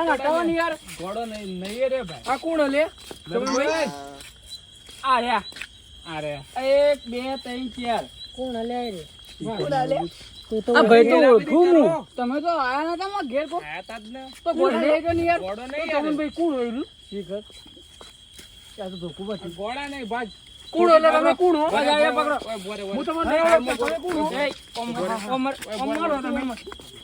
ઘોડા હટાવો યાર ઘોડો નહીં નહીં રે ભાઈ આ કોણ લે આ રહ્યા આ રે એક બે ત્રણ ચાર કોણ લે રે કોણ લે આ ભાઈ તો ઓળખું હું તમે તો આયા નતા માં ઘેર કો આયા તા જ ને તો ઘોડા લઈ ગયો ને યાર ઘોડો નહીં તમે ભાઈ કોણ હોયલું શીખર ત્યાં તો ધોકું બચી ઘોડા નહીં ભાજ કોણ એટલે તમે કોણ આ પકડો. હું તમને નહીં ઓળખતો. તમે કોણ હો એ, ઓમ ઓમ ઓમ મારો તમે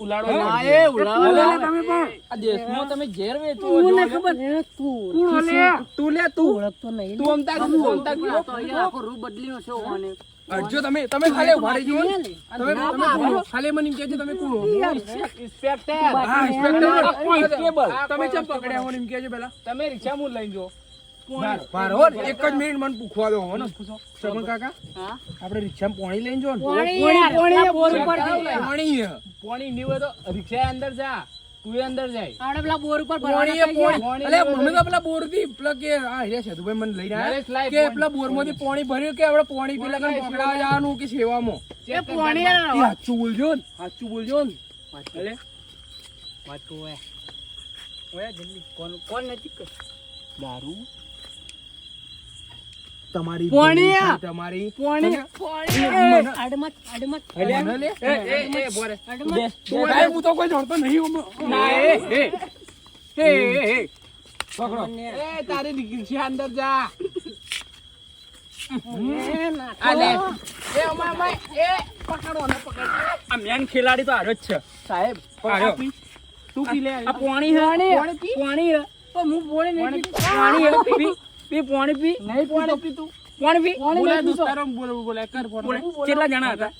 ઉલાડો ના એ ઉલાવા તમે પણ. આ દેશમાં તમે ઝેર વેચો છો? મને ખબર હે, તું. કોણ લે તું લે તું. ઓળખતો નહીં. તું અમતા તું અમતા આખો રૂપ બદલીનો છે ઓને અડજો તમે તમે ખાલી ઊભા રહેજો તમે તમે કોણ મને એમ કહેજો તમે કોણ ઇન્સ્પેક્ટર હા ઇન્સ્પેક્ટર કોન્સ્ટેબલ તમે ચમ પકડ્યા? હો ને એમ કહેજો પહેલા તમે રિક્ષા મુ લઈ જો બાર એક જ મિનિટ મને પૂછવા દો હો ને. કાકા આપણે રિક્ષામાં પોણી લઈને જો ને. પાણી પેલા બોર ઉપરથી. પોણી નહીં હોય તો રિક્ષા અંદર જા તું અંદર જાય. આપણે પેલા બોર ઉપર પોણી ભરવાના એ થઈ ગયા. પોણી. અલે, મને તો પેલા બોરથી પેલા કે આ હીરા સેતુભાઈ મને લઈને આયા કે પેલા બોરમાંથી પોણી ભર્યું કે આપણે પોણી પેલા પકડાવા જવાનું કે સેવામાં? એ પોણી સાચું બોલજો ને. સાચું બોલજો ને. વાત ઓય જલ્દી. કોણ કોણ નથી કર દારૂ તમારી પોણી ભૂલ આ. છે, તમારી. પોણી આડમત, આડમત. મને લે. એ એ એ બોરે. બેસ તું ભાઈ હું તો કોઈ જાણતો નહીં. ના એ એ એ. એ પકડો. એ તારી રિક્ષા અંદર જા. એ ના. આ લે. એ અમાર અમાર એ પકડો ને પકડ. આ મેન ખેલાડી તો હારો જ છે. સાહેબ. તું પી લે. આ પાણી હે? પાણી હે? તો હું? બોલે નહીં પાણી. પાણી પી પાણી પી. નહીં પાણી પીતું પાણી પી. બોલે દોસ્તારો બોલે બોલે કર બોલે. કેટલા જણા હતા?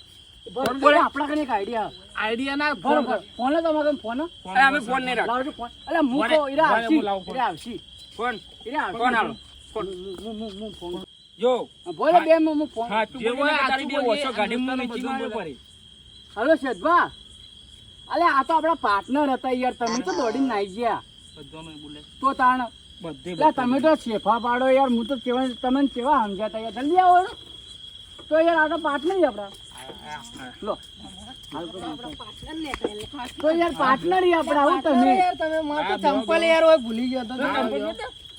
બોલે, આપણા કને એક આઈડિયા આઈડિયા ના ફોન ફોન કર. ફોન લે તમારે ફોન અરે અમે ફોન નહીં રાખ લાવજો ફોન. અલા, બોલે, મૂકો, ઈરા આવશી. હું. ઈરા આવશી. ફોન. ઈરા આવશી. Phone hello. ફોન. હું- હું- હું ફોન. જો. બોલે બે હું હું ફોન હા જે બોલે, તારી બે ઓછો ગાડી મારે બોલે. પડી હલો શેઠભા. અલે આ તો આપણા પાર્ટનર હતા યાર તમે તો દોડીને નાઈ ગયા. તો તાણ બધે તમે તો શેફા પાડો યાર હું તો કેવા તમને કેવા સમજાતા યાર? જલ્દી આવો તો યાર આ તો નહીં આપડા લો. તો યાર પાર્ટનર આપડા આવું તમે તમે માથે ચંપલ યાર હોય ભૂલી ગયો તો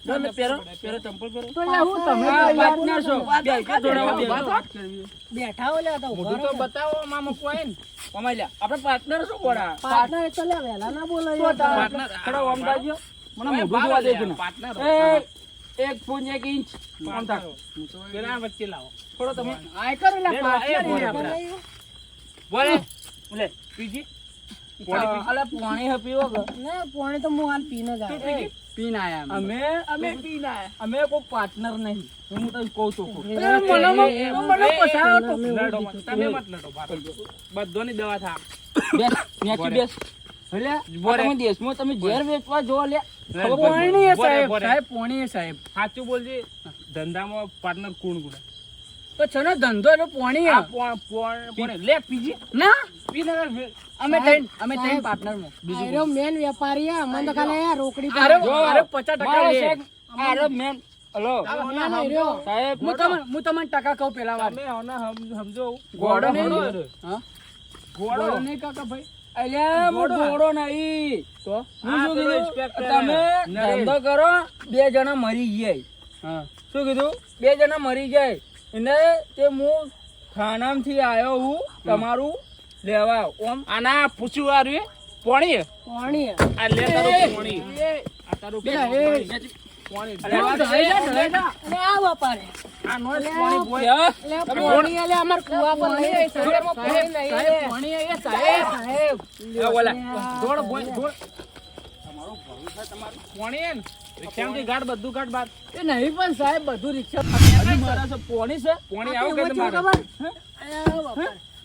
તમે પહેરો પહેરો ચંપલ પહેરો. તો યાર હું તમે હા, તો પાર્ટનર છો. બે વાત બેઠા હો તો મોઢું તો બતાવો મામા કોઈ ને. કમાઈ લ્યા આપણે પાર્ટનર શું બોડા પાર્ટનર તો લે ના બોલો પાર્ટનર થોડા આમ થાજો મને મોઢું જોવા દે છે ને? એક ફૂટ એક ઇંચ. પેલા વચ્ચે લાવો. થોડો તમે આય કરો લે બોલે, બોલે. પીજી? અલે પાણી હે પીવો ના પાણી તો હું હાલ પીને જ આવ્યો. પીન આયા અમે. અમે પીન આયા. અમે કોઈ પાર્ટનર નહીં. હું તો કહું છું. એ મને મને પસારો તો. તમે મત લડો બધોની દવા થા. બેસ ન્યાચી બેસ. એટલે બોરે. તમે દેશમાં તમે ઝેર વેચવા જો લે. પોણી સાહેબ. સાહેબ પોણી સાહેબ. સાચું બોલજે ધંધામાં પાર્ટનર કોણ કોણ તો છે ને ધંધો એટલે પોણી આ પોણ- પોણ- પોણ- લે પીજી. ના. પી ને કર ફેર. અમે ત્રણ અમે ત્રણ પાર્ટનરમાં. મેન વેપારી અમને તો ખાલી રોકડી અરે અરે 50 ટકા મારો અરે મેન હલો. ના, ના, રહ્યો. સાહેબ હું તમને હું તમને ટકા કહું પેલા વાર તમે સમજો. ગોડો નહીં. ગોળો નહીં કાકા ભાઈ. અલ્યા ગોળો નહીં તો? શું કીધું? તમે ધંધો કરો બે જણા મરી જાય. શું કીધું? બે જણા મરી જાય. એને તે હું ખાનામથી આવ્યો હું તમારું લેવા. ઓમ. આના પૂછ્યું આ રહ્યું પોણી હે? આ લે તારું પોણી? આ તારું નહીં પાણી નહીં સાહેબ, લે. પાણી એ સાહેબ. સાહેબ એ બોલા. દોડ બોય, દોડ. પોણી હે ને? રિક્ષામાંથી ગાઢ બધું ગાઢ બાર. એ નહીં પણ સાહેબ બધું રિક્ષા પોણી છે પોણી આવું ખબર?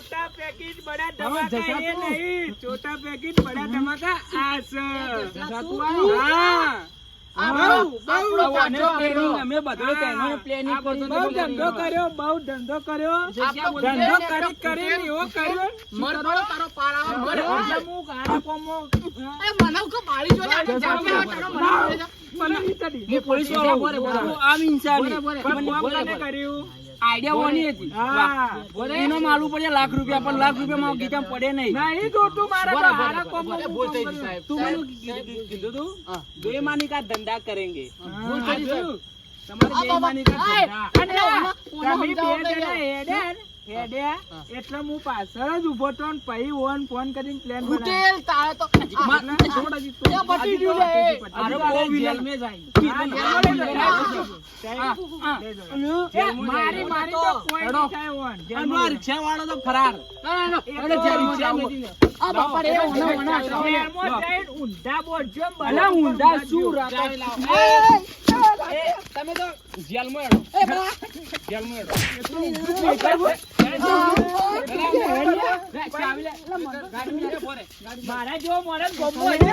છોટા પેકેટ બડા ધમાકા એ નહીં છોટા પેકેટ બડા ધમાકા આ છે. હા પોલીસ વાળો આમ ઇન્સાન કર્યું? આઈડિયા ઓની હતી. હા. એનો માલ પડે લાખ રૂપિયા પણ લાખ રૂપિયા માં ગીતા પડે નહીં. નહીં જોતું મારા બોરે, તો બોરે, હારા કોમો ભૂલ થઈ ગઈ. તું મને કીધું તું. હા. બે માની કા ધંધા કરેંગે. ભૂલ થઈ ગઈ, તમારે બે બાબા, માની કા ધંધા. અને તમે બે જણા યાર. હેડ્યા એટલે હું પાછળ જ ઊભો તો ને પછી ઓન ફોન કરીને પ્લાન ખૂટેલ તારે તો. માં- તો. ગયું હજી બહુ વિલન મે જાય. મારી મારી તો કોઈ થાય ઓન. અને જેલમાં રિક્ષા વાળો તો ફરાર. ના, જે. રિક્ષા જાઓ, આ બાપા રે, ઓનો, ઓનો, ઊંડા બોલજો, ઊંધા ઊંધા શું એ, તમે તો જેલમાં એડો. જેલમાં હેડો મારા જેવો માણસ ગમવો છે.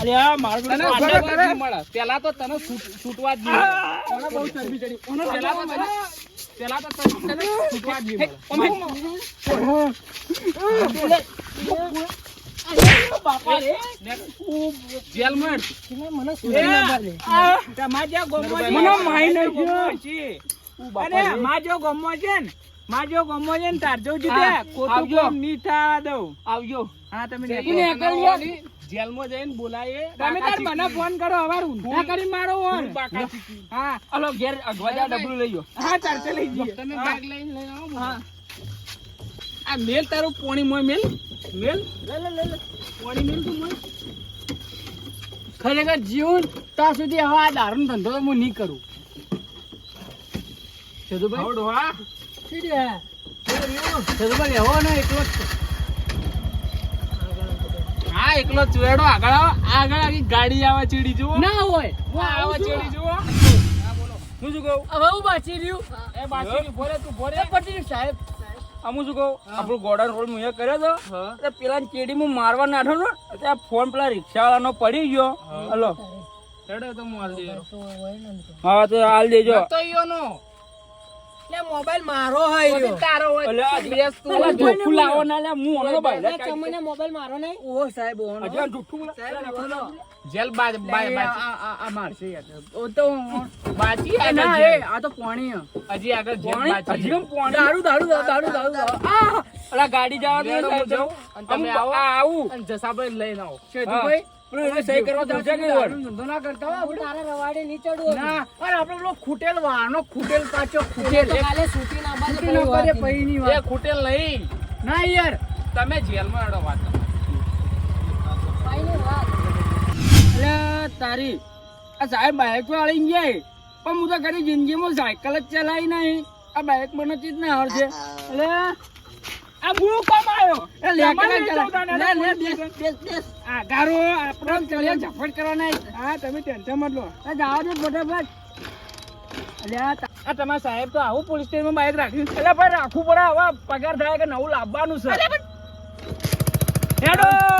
અરે આ મારું તને તો ખબર આટલા કરે? જ નહીં મળે. પેલા તો તને છૂટવા જ નહીં બહુ ચરબી ચડી. પેલા તો તને પેલા તો તને છૂટવા જ નહીં મળે. હેડ. એ, આ, તમારા જેવો ગમવો છે. મને માઇનર છે. અને માં જો છે ને માં જો છે ને તાર જીતે, ખોટું આવજો. કોમ થવા દઉં. આવજો. હા, તમે તું નીકળો. નીકળ યાર. જેલમાં જઈને બોલાય તમે તાર મને ફોન કરો હવે ઊંધા કરી મારો ફોન. હા હલો ઘેર અગવાજા ડબલું લઈ ગયો હા ચાલશે લઈ જઈએ. તમે બેગ લઈને લઈને આવો હા. આ મેલ તારું પોણી મોય મેલ. મેલ. લે લે લે લે. પોણી મેલ તું મોય. ખરેખર જીવન ત્યાં સુધી હવે આ દારૂનો ધંધો તો હું નહીં કરું. સદુભાઈ હવડો હા? સદુભાઈ રહેવો ને એકલો હા એકલો ચુએડો આગળ આવો. આગળ ગાડી આવે ચીડી જુઓ. ના હોય. આવે ચીડી જુઓ. હું શું કહું? હવે હું બાચી રહ્યું? એ બાકી ભોરે તું ભોરે. પટી સાહેબ. હું શું કહું? આપણું ગોડાઉન રોડ મુએ કર્યો હતો એટલે પેલા ચેડી હું મારવા નાઠો ને ત્યાં ફોન પેલા રિક્ષા વાળાનો પડી ગયો. હલો. હા તો હાલ દેજો. મોબાઈલ મારો હોય તારો એટલે આ પેલા જોખું લાવો ના લે હું હમણાં બહાર તમને મોબાઈલ મારો નહીં ઓ સાહેબ ઓનો. આ લા- સાહેબ, ઓનો. જેલ બાજ બાય આ- આ- આ મારશે યાર. ઓ તો બાજી એ ના એ આ તો પાણી હજી આગળ જેલ બાજી હજી કેમ પોણી? દારૂ દારૂ દારૂ દારૂ આ અલા ગાડી જવા દે તમે આવો. આવું. અને જસાભાઈ લઈને આવો. હા. શેતુભાઈ એને સહી કરવા તો કે ધંધો ના કરતા હો આપણે. રવાડે નહીં ચડવું ના અરે આપણે પેલો ખૂટેલ વાહનો ખૂટેલ પાછો ખૂટેલ કાલે છૂટી ના બાજે છૂટી ના બાજે પઈ ની એ ખૂટેલ નહીં. ના યાર. તમે જેલમાં હેડો વાત. કરો. પઈ ની વાત. અલે તારી. આ સાહેબ બાઇક વાળી ગયા પણ હું તો કદી જિંદગીમાં સાયકલ જ ચલાવી નહીં. આ બાઇક મને ચીજ ના આવડશે. એટલે આ હું કોમ આવ્યો એ લે ચલા. લે, લે, ના બેસ, બેસ, બેસ. આધારો આપણો ચલે ઝફટ કરવાના હા તમે ટેન્શન મત લો. આ જવા દે ફટાફટ આ તમારા સાહેબ તો આવું પોલીસ સ્ટેશનમાં બાઇક રાખ્યું એટલે ભાઈ રાખવું પડે હવે પગાર થાય કે નવું લાવવાનું છે. હેડો!